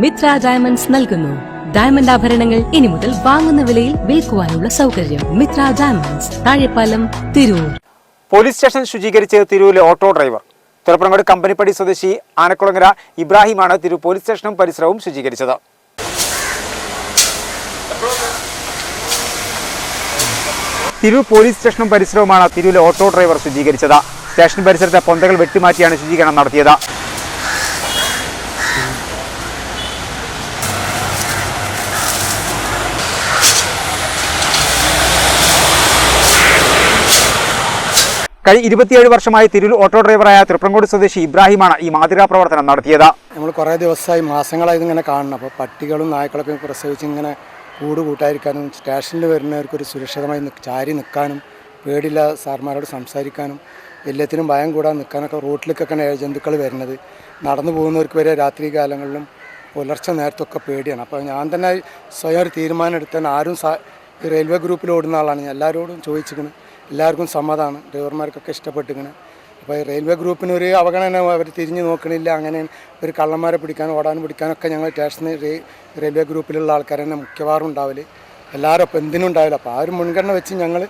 Mitra diamonds നൽകുന്നു. Diamond ആഭരണങ്ങൾ ഇനി മുതൽ വാങ്ങുന്ന വിലയിൽ വിൽക്കുവാനുള്ള സൗകര്യം Mithra diamonds Thazhepalam Tirur. Police station ശുചീകരിച്ച് തിരൂരിലെ ഓട്ടോ ഡ്രൈവർ. തുറപ്പുറങ്ങോട് കമ്പനിപ്പടി സ്വദേശി ആനക്കുളങ്ങര ഇബ്രാഹിമാണ് തിരു പോലീസ് സ്റ്റേഷനും പരിസരവും ശുചീകരിച്ചത്. തിരു പോലീസ് സ്റ്റേഷനും പരിസരവുമാണ് തിരുവിലെ ഓട്ടോ ഡ്രൈവർ ശുചീകരിച്ചത്. സ്റ്റേഷൻ പരിസരത്തെ പൊന്തകൾ വെട്ടിമാറ്റിയാണ് ശുചീകരണം നടത്തിയത്. കഴിഞ്ഞ ഇരുപത്തിയേഴ് വർഷമായി തിരൂർ ഓട്ടോ ഡ്രൈവറായ തൃപ്രങ്കോട് സ്വദേശി ഇബ്രാഹിമാണ് ഈ മാതൃകാ പ്രവർത്തനം നടത്തിയത്. നമ്മൾ കുറേ ദിവസമായി മാസങ്ങളായി ഇതിങ്ങനെ കാണണം അപ്പോൾ പട്ടികളും നായ്ക്കളൊക്കെ പ്രസവിച്ച് ഇങ്ങനെ കൂട് കൂട്ടായിരിക്കാനും സ്റ്റേഷനിൽ വരുന്നവർക്ക് ഒരു സുരക്ഷിതമായി ചാരി നിൽക്കാനും പേടില്ല സാർമാരോട് സംസാരിക്കാനും എല്ലാത്തിനും ഭയം കൂടാൻ നിൽക്കാനൊക്കെ റോട്ടിലേക്കൊക്കെയാണ് ജന്തുക്കൾ വരുന്നത്. നടന്നു പോകുന്നവർക്ക് വരെ രാത്രി കാലങ്ങളിലും പുലർച്ചെ നേരത്തൊക്കെ പേടിയാണ്. അപ്പോൾ ഞാൻ തന്നെ സ്വയം ഒരു തീരുമാനം എടുത്താൽ ആരും സാ റെയിൽവേ ഗ്രൂപ്പിൽ ഓടുന്ന ആളാണ്. എല്ലാവരോടും ചോദിച്ചിരിക്കുന്നത് എല്ലാവർക്കും സമ്മതമാണ് ഡ്രൈവർമാർക്കൊക്കെ ഇഷ്ടപ്പെട്ടിങ്ങനെ. അപ്പോൾ റെയിൽവേ ഗ്രൂപ്പിന് ഒരു അവഗണന അവർ തിരിഞ്ഞു നോക്കണില്ല. അങ്ങനെ ഒരു കള്ളന്മാരെ പിടിക്കാനും ഓടാനും പിടിക്കാനൊക്കെ ഞങ്ങൾ സ്റ്റേഷനിൽ റെയിൽവേ ഗ്രൂപ്പിലുള്ള ആൾക്കാർ തന്നെ മിക്കവാറും ഉണ്ടാവില്ല എല്ലാവരും അപ്പോൾ എന്തിനും ഉണ്ടാവില്ല. അപ്പോൾ ആ ഒരു മുൻഗണന വെച്ച് ഞങ്ങൾ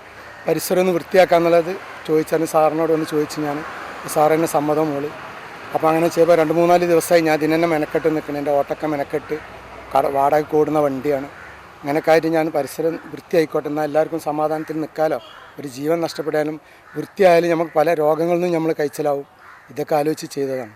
പരിസരം ഒന്ന് വൃത്തിയാക്കാന്നുള്ളത് ചോദിച്ചാൽ സാറിനോട് ഒന്ന് ചോദിച്ച് ഞാൻ എന്നെ സമ്മതം മോൾ. അപ്പോൾ അങ്ങനെ ചെയ്യുമ്പോൾ രണ്ട് മൂന്നാൽ ദിവസമായി ഞാൻ ഇതിനെ മെനക്കെട്ട് നിൽക്കണം. എന്റെ ഓട്ടൊക്കെ മെനക്കെട്ട് കട വാടക കൂടുന്ന വണ്ടിയാണ്. അങ്ങനെയൊക്കെ ആയിട്ട് ഞാൻ പരിസരം വൃത്തിയായിക്കോട്ടെ എന്നാൽ എല്ലാവർക്കും സമാധാനത്തിൽ നിൽക്കാമല്ലോ ഒരു ജീവൻ നഷ്ടപ്പെടാനും വൃത്തിയായാലും നമുക്ക് പല രോഗങ്ങളിൽ നിന്നും നമ്മൾ കഴിച്ചലാവും. ഇതൊക്കെ ആലോചിച്ച് ചെയ്തതാണ്.